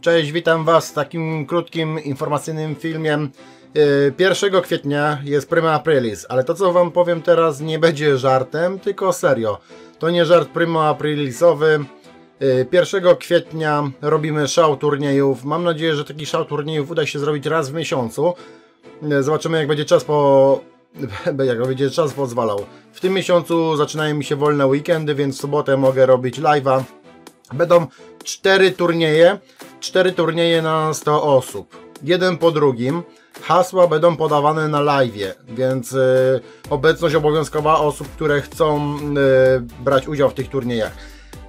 Cześć, witam Was w takim krótkim, informacyjnym filmie. 1 kwietnia jest Prima Aprilis, ale to co Wam powiem teraz nie będzie żartem, tylko serio. To nie żart Prima Aprilisowy. 1 kwietnia robimy szał turniejów. Mam nadzieję, że taki szał turniejów uda się zrobić raz w miesiącu. Zobaczymy jak będzie czas po... jak będzie czas pozwalał. W tym miesiącu zaczynają mi się wolne weekendy, więc w sobotę mogę robić live'a. Będą cztery turnieje, cztery turnieje na 100 osób. Jeden po drugim. Hasła będą podawane na live, więc y, obecność obowiązkowa osób, które chcą y, brać udział w tych turniejach.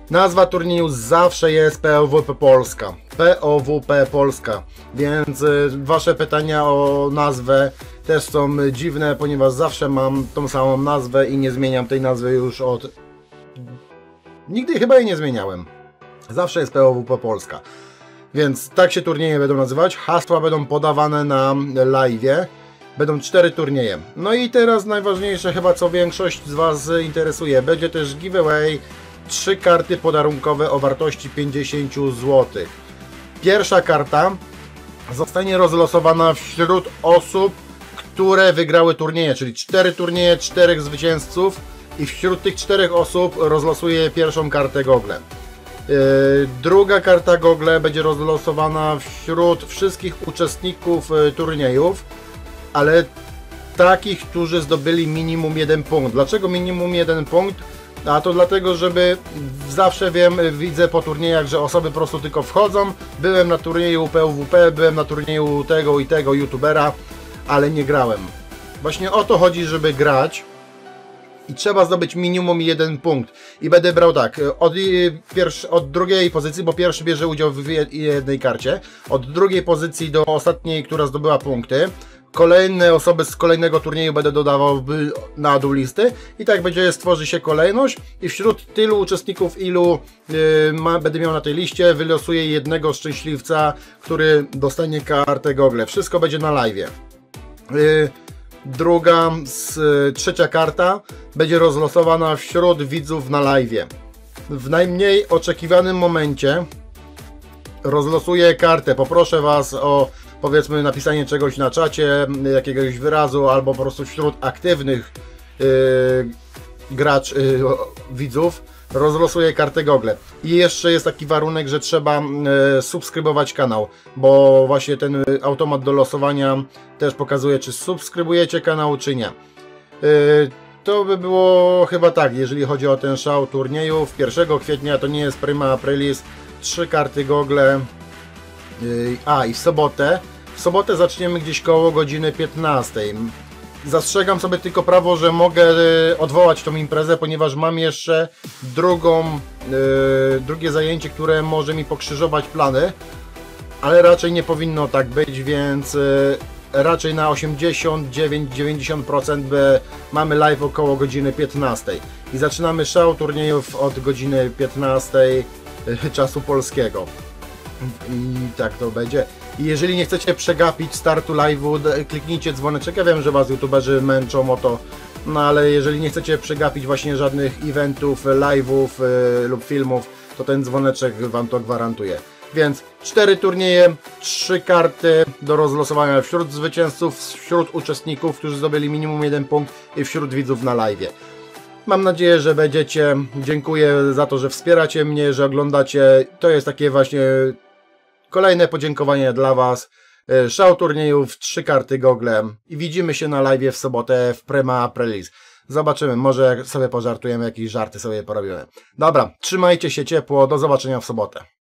Nazwa turnieju zawsze jest POWP Polska. POWP Polska. Więc y, Wasze pytania o nazwę też są dziwne, ponieważ zawsze mam tą samą nazwę i nie zmieniam tej nazwy już od... Nigdy chyba jej nie zmieniałem. Zawsze jest POWP Polska. Więc tak się turnieje będą nazywać. Hasła będą podawane na live. Będą cztery turnieje. No i teraz najważniejsze chyba co większość z Was interesuje. Będzie też giveaway trzy karty podarunkowe o wartości 50 zł. Pierwsza karta zostanie rozlosowana wśród osób, które wygrały turnieje, czyli cztery turnieje, czterech zwycięzców i wśród tych czterech osób rozlosuję pierwszą kartę Google. Yy, druga karta Google będzie rozlosowana wśród wszystkich uczestników yy, turniejów, ale takich, którzy zdobyli minimum jeden punkt. Dlaczego minimum jeden punkt? A to dlatego, żeby zawsze wiem, widzę po turniejach, że osoby po prostu tylko wchodzą. Byłem na turnieju PWP, byłem na turnieju tego i tego youtubera, ale nie grałem. Właśnie o to chodzi, żeby grać i trzeba zdobyć minimum jeden punkt. I będę brał tak, od, pierwszy, od drugiej pozycji, bo pierwszy bierze udział w jednej karcie, od drugiej pozycji do ostatniej, która zdobyła punkty. Kolejne osoby z kolejnego turnieju będę dodawał na dół listy i tak będzie stworzy się kolejność i wśród tylu uczestników, ilu yy, ma, będę miał na tej liście, wylosuję jednego szczęśliwca, który dostanie kartę Google. Wszystko będzie na live. Yy, druga, z, trzecia karta będzie rozlosowana wśród widzów na live. W najmniej oczekiwanym momencie rozlosuję kartę. Poproszę Was o powiedzmy napisanie czegoś na czacie, jakiegoś wyrazu, albo po prostu wśród aktywnych yy, gracz, yy, widzów rozlosuję kartę Google. I jeszcze jest taki warunek, że trzeba e, subskrybować kanał, bo właśnie ten automat do losowania też pokazuje, czy subskrybujecie kanał, czy nie. E, to by było chyba tak, jeżeli chodzi o ten szał turniejów. 1 kwietnia to nie jest Prima Aprilis, trzy karty Google. E, a i w sobotę. W sobotę zaczniemy gdzieś koło godziny 15. Zastrzegam sobie tylko prawo, że mogę e, odwołać tą imprezę, ponieważ mam jeszcze drugą, yy, drugie zajęcie, które może mi pokrzyżować plany, ale raczej nie powinno tak być, więc yy, raczej na 89-90% mamy live około godziny 15 i zaczynamy szał turniejów od godziny 15 yy, czasu polskiego i tak to będzie. I jeżeli nie chcecie przegapić startu live'u, kliknijcie dzwoneczek. Ja wiem, że Was youtuberzy męczą o to, no ale jeżeli nie chcecie przegapić właśnie żadnych eventów, live'ów yy, lub filmów, to ten dzwoneczek Wam to gwarantuje. Więc cztery turnieje, trzy karty do rozlosowania wśród zwycięzców, wśród uczestników, którzy zdobyli minimum jeden punkt i wśród widzów na live. Mam nadzieję, że będziecie. Dziękuję za to, że wspieracie mnie, że oglądacie. To jest takie właśnie Kolejne podziękowanie dla Was. E, szał turniejów, trzy karty gogle i widzimy się na live w sobotę w Prima Aprilis. Zobaczymy, może sobie pożartujemy, jakieś żarty sobie porobimy. Dobra, trzymajcie się ciepło, do zobaczenia w sobotę.